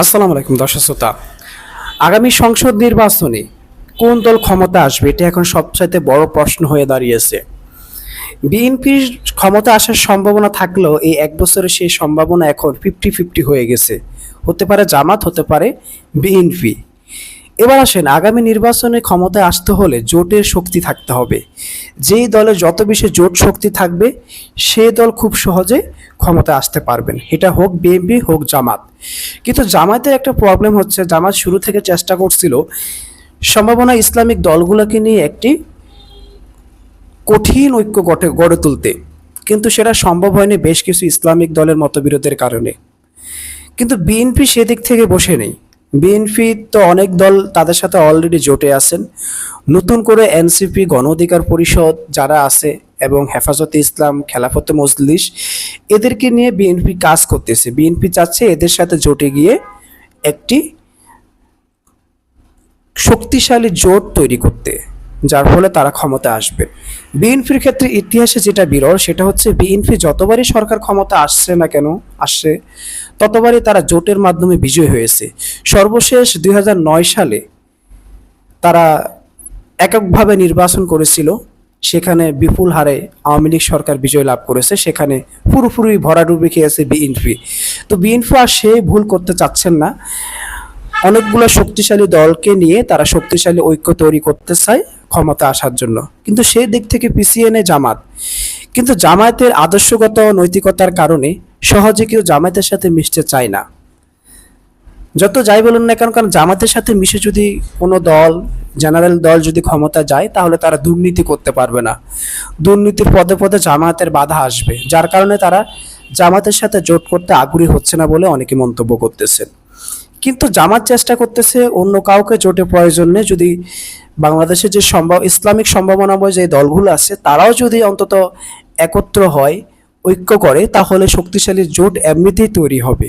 আসসালামু আলাইকুম দর্শক শ্রোতা। আগামী সংসদ নির্বাচনে কোন দল ক্ষমতা আসবে এটা এখন সবচাইতে বড় প্রশ্ন হয়ে দাঁড়িয়েছে। বিএনপির ক্ষমতা আসার সম্ভাবনা থাকলেও এই এক বছরে সেই সম্ভাবনা এখন ফিফটি ফিফটি হয়ে গেছে। হতে পারে জামাত, হতে পারে বিএনপি। এবার আসেন, আগামী নির্বাচনে ক্ষমতায় আসতে হলে জোটের শক্তি থাকতে হবে। যেই দলে যত বেশি জোট শক্তি থাকবে, সে দল খুব সহজে ক্ষমতায় আসতে পারবেন। এটা হোক বিএনপি, হোক জামাত। কিন্তু জামাতের একটা প্রবলেম হচ্ছে, জামাত শুরু থেকে চেষ্টা করছিল সম্ভাবনা ইসলামিক দলগুলোকে নিয়ে একটি কঠিন ঐক্য গঠে, গড়ে তুলতে। কিন্তু সেটা সম্ভব হয়নি বেশ কিছু ইসলামিক দলের মতবিরোধের কারণে। কিন্তু বিএনপি সেদিক থেকে বসে নেই। বিএনপি তো অনেক দল তাদের সাথে অলরেডি জোটে আছেন। নতুন করে এনসিপি গণ অধিকার পরিষদ যারা আছে এবং হেফাজতে ইসলাম, খেলাফত মজলিস, এদেরকে নিয়ে বিএনপি কাজ করতেছে। বিএনপি চাচ্ছে এদের সাথে জোটে গিয়ে একটি শক্তিশালী জোট তৈরি করতে। যার ফলে তারা ক্ষমতা আসবে। বিএনপির ক্ষেত্রে ইতিহাসে যেটা বিরল সেটা হচ্ছে বিএনপি যতবারই সরকার ক্ষমতা আসছে না কেন, আসছে, ততবারই তারা জোটের মাধ্যমে বিজয় হয়েছে। সর্বশেষ দুই হাজার নয় সালে তারা এককভাবে নির্বাচন করেছিল, সেখানে বিপুল হারে আওয়ামী লীগ সরকার বিজয় লাভ করেছে, সেখানে পুরোপুরি ভরাডুবি খেয়েছে বিএনপি। তো বিএনপি আর সে ভুল করতে চাচ্ছেন না। অনেকগুলো শক্তিশালী দলকে নিয়ে তারা শক্তিশালী ঐক্য তৈরি করতে চায়। ক্ষমতা আসার জন্য। কিন্তু সেই দিক থেকে নেয় জামাত। কিন্তু জামায়াতের আদর্শগত নৈতিকতার কারণে সহজে কেউ জামায়াতের সাথে মিশতে চায় না। যত যাই বলুন না কেন, কারণ জামাতের সাথে মিশে যদি কোনো দল, জেনারেল দল যদি ক্ষমতা যায়, তাহলে তারা দুর্নীতি করতে পারবে না। দুর্নীতির পদে পদে জামায়াতের বাধা আসবে। যার কারণে তারা জামাতের সাথে জোট করতে আগ্রহী হচ্ছে না বলে অনেকে মন্তব্য করতেছেন। কিন্তু জামাত চেষ্টা করতেছে অন্য কাউকে জোটে প্রয়োজন নেই। যদি বাংলাদেশে যে সম্ভব, ইসলামিক সম্ভাবনাময় যে দলগুলো আছে, তারাও যদি অন্তত একত্র হয়, ঐক্য করে, তাহলে শক্তিশালী জোট এমনিতেই তৈরি হবে।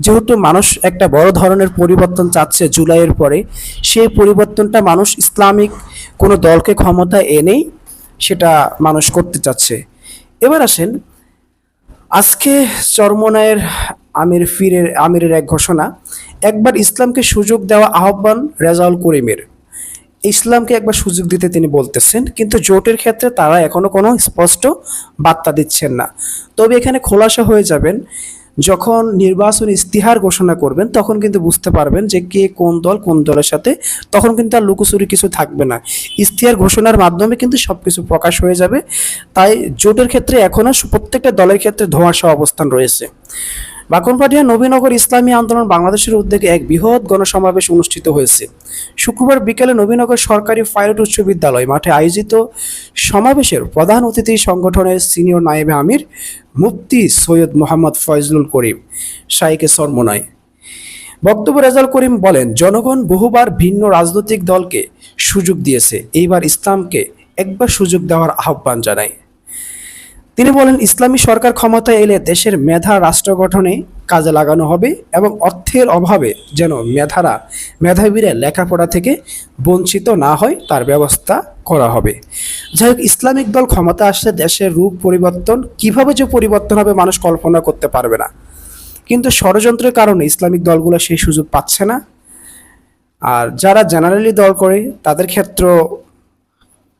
যেহেতু মানুষ একটা বড় ধরনের পরিবর্তন চাচ্ছে জুলাইয়ের পরে, সেই পরিবর্তনটা মানুষ ইসলামিক কোনো দলকে ক্ষমতা এনেই সেটা মানুষ করতে চাচ্ছে। এবার আসেন, আজকে চরমনায়ের আমির ফিরের, আমিরের এক ঘোষণা, একবার ইসলামকে সুযোগ দেওয়া আহ্বান রেজাউল করিমের। ইসলামকে একবার সুযোগ দিতে তিনি বলতেছেন, কিন্তু জোটের ক্ষেত্রে তারা এখনও কোনো স্পষ্ট বার্তা দিচ্ছেন না। তবে এখানে খোলাসা হয়ে যাবেন, যখন নির্বাচন ইস্তিহার ঘোষণা করবেন, তখন কিন্তু বুঝতে পারবেন যে কে কোন দল কোন দলের সাথে, তখন কিন্তু আর লুকোচুরি কিছু থাকবে না। ইস্তিহার ঘোষণার মাধ্যমে কিন্তু সব কিছু প্রকাশ হয়ে যাবে। তাই জোটের ক্ষেত্রে এখনও প্রত্যেকটা দলের ক্ষেত্রে ধোঁয়াশা অবস্থান রয়েছে। বাকনপাটিয়া নবীনগর ইসলামী আন্দোলন বাংলাদেশের উদ্যোগে এক বৃহৎ গণসমাবেশ অনুষ্ঠিত হয়েছে। শুক্রবার বিকেলে নবীনগর সরকারি পাইলট উচ্চ বিদ্যালয় মাঠে আয়োজিত সমাবেশের প্রধান অতিথি সংগঠনের সিনিয়র নায়েবে আমির, মুফতি সৈয়দ মোহাম্মদ ফয়জলুল করিম শাইকে সরমনায় বক্তব্য রেজাল করিম বলেন, জনগণ বহুবার ভিন্ন রাজনৈতিক দলকে সুযোগ দিয়েছে। এইবার ইসলামকে একবার সুযোগ দেওয়ার আহ্বান জানায়। তিনি বলেন, ইসলামী সরকার ক্ষমতায় এলে দেশের মেধা রাষ্ট্র গঠনে কাজে লাগানো হবে এবং অর্থের অভাবে যেন মেধারা, মেধাবীরা লেখাপড়া থেকে বঞ্চিত না হয়, তার ব্যবস্থা করা হবে। যাই হোক, ইসলামিক দল ক্ষমতা আসলে দেশের রূপ পরিবর্তন, কীভাবে যে পরিবর্তন হবে মানুষ কল্পনা করতে পারবে না। কিন্তু ষড়যন্ত্রের কারণে ইসলামিক দলগুলো সেই সুযোগ পাচ্ছে না। আর যারা জেনারেলি দল করে, তাদের ক্ষেত্র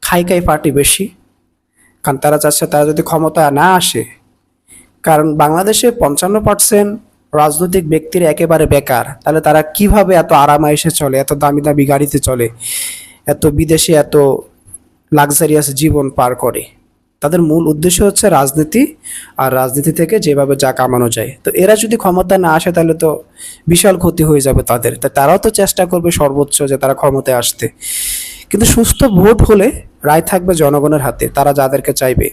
খাই খাই পার্টি বেশি। কারণ তারা চাচ্ছে তারা যদি ক্ষমতা না আসে। কারণ বাংলাদেশে পঞ্চান্ন পার্সেন্ট রাজনৈতিক ব্যক্তির একেবারে বেকার। তাহলে তারা কীভাবে এত আরামায়েসে চলে, এত দামি দামি গাড়িতে চলে, এত বিদেশে এত লাক্সারিয়াস জীবন পার করে? তাদের মূল উদ্দেশ্য হচ্ছে রাজনীতি আর রাজনীতি থেকে যেভাবে যা কামানো যায়। তো এরা যদি ক্ষমতা না আসে তাহলে তো বিশাল ক্ষতি হয়ে যাবে তাদের। তা তারাও তো চেষ্টা করবে সর্বোচ্চ যে তারা ক্ষমতায় আসতে। কিন্তু সুস্থ ভোট হলে রায় থাকবে জনগণের হাতে তারা যাদেরকে চাইবে।